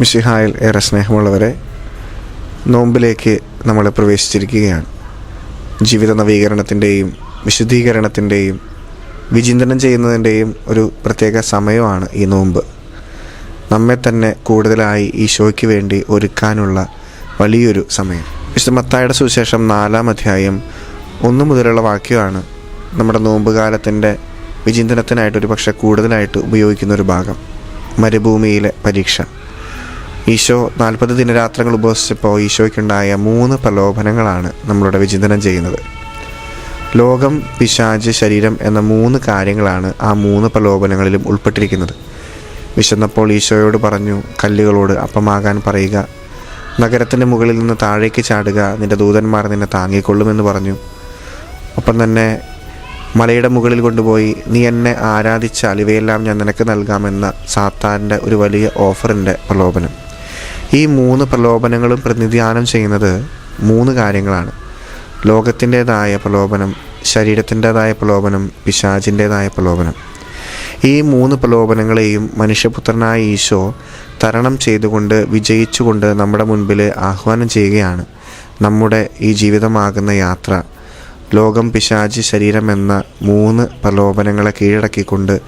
മിഷിഹായിൽ ഏറെ സ്നേഹമുള്ളവരെ നോമ്പിലേക്ക് നമ്മൾ പ്രവേശിച്ചിരിക്കുകയാണ്. ജീവിത നവീകരണത്തിന്റെയും വിശുദ്ധീകരണത്തിന്റെയും വിചിന്തനം ചെയ്യുന്നതിന്റെയും ഒരു പ്രത്യേക സമയമാണ് ഈ നോമ്പ്. നമ്മെ തന്നെ കൂടുതലായി ഈശോയ്ക്ക് വേണ്ടി ഒരുക്കാനുള്ള വലിയൊരു സമയം. വിശുദ്ധ മത്തായുടെ സുവിശേഷം നാലാം അധ്യായം ഒന്ന് മുതലുള്ള വാക്യമാണ് നമ്മുടെ നോമ്പ് കാലത്തിന്റെ വിചിന്തനത്തിനായിട്ട് ഒരു പക്ഷേ കൂടുതലായിട്ട് ഉപയോഗിക്കുന്ന ഒരു ഭാഗം. മരുഭൂമിയിലെ പരീക്ഷ. ഈശോ നാൽപ്പത് ദിനരാത്രങ്ങൾ ഉപവസിച്ചപ്പോൾ ഈശോയ്ക്കുണ്ടായ മൂന്ന് പ്രലോഭനങ്ങളാണ് നമ്മളിവിടെ വിചിന്തനം ചെയ്യുന്നത്. ലോകം പിശാജ് ശരീരം എന്ന മൂന്ന് കാര്യങ്ങളാണ് ആ മൂന്ന് പ്രലോഭനങ്ങളിലും ഉൾപ്പെട്ടിരിക്കുന്നത്. വിശന്നപ്പോൾ ഈശോയോട് പറഞ്ഞു കല്ലുകളോട് അപ്പമാകാൻ പറയുക. നഗരത്തിന്റെ മുകളിൽ നിന്ന് താഴേക്ക് ചാടുക. നിന്റെ ദൂതന്മാർ നിന്നെ താങ്ങിക്കൊള്ളുമെന്ന് പറഞ്ഞു. ഒപ്പം തന്നെ മലയുടെ മുകളിൽ കൊണ്ടുപോയി നീ എന്നെ ആരാധിച്ചാൽ ഇവയെല്ലാം ഞാൻ നിനക്ക് നൽകാമെന്ന സാത്താന്റെ ഒരു വലിയ ഓഫറിന്റെ പ്രലോഭനം. ഈ മൂന്ന് പ്രലോഭനങ്ങളും പ്രതിനിധാനം ചെയ്യുന്നത് മൂന്ന് കാര്യങ്ങളാണ്. ലോകത്തിന്റെതായ പ്രലോഭനം ശരീരത്തിന്റെതായ പ്രലോഭനം പിശാചിന്റെതായ പ്രലോഭനം. ഈ മൂന്ന് പ്രലോഭനങ്ങളെയും മനുഷ്യപുത്രനായ ഈശോ തരണം ചെയ്തുകൊണ്ട് വിജയിച്ചുകൊണ്ട് നമ്മുടെ മുൻപിൽ ആഹ്വാനം ചെയ്യുകയാണ്. നമ്മുടെ ഈ ജീവിതമാകുന്ന യാത്ര ലോകം പിശാചി ശരീരം എന്ന മൂന്ന് പ്രലോഭനങ്ങളെ കീഴടക്കിക്കൊണ്ട്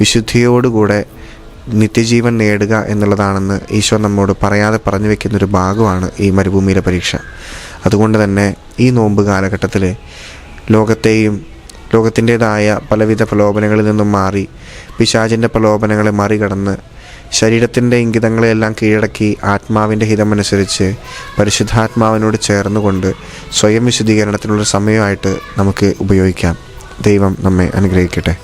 വിശുദ്ധിയോടുകൂടെ നിത്യജീവൻ നേടുക എന്നുള്ളതാണെന്ന് ഈശോ നമ്മോട് പറയാതെ പറഞ്ഞു വെക്കുന്നൊരു ഭാഗമാണ് ഈ മരുഭൂമിയിലെ പരീക്ഷ. അതുകൊണ്ട് തന്നെ ഈ നോമ്പ് കാലഘട്ടത്തിൽ ലോകത്തെയും ലോകത്തിന്റെതായ പലവിധ പ്രലോഭനങ്ങളിൽ നിന്നും മാറി പിശാചിന്റെ പ്രലോഭനങ്ങളെ മറികടന്ന് ശരീരത്തിന്റെ ഇംഗിതങ്ങളെയെല്ലാം കീഴടക്കി ആത്മാവിന്റെ ഹിതമനുസരിച്ച് പരിശുദ്ധാത്മാവിനോട് ചേർന്നുകൊണ്ട് സ്വയം വിശുദ്ധീകരണത്തിനുള്ള സമയമായിട്ട് നമുക്ക് ഉപയോഗിക്കാം. ദൈവം നമ്മെ അനുഗ്രഹിക്കട്ടെ.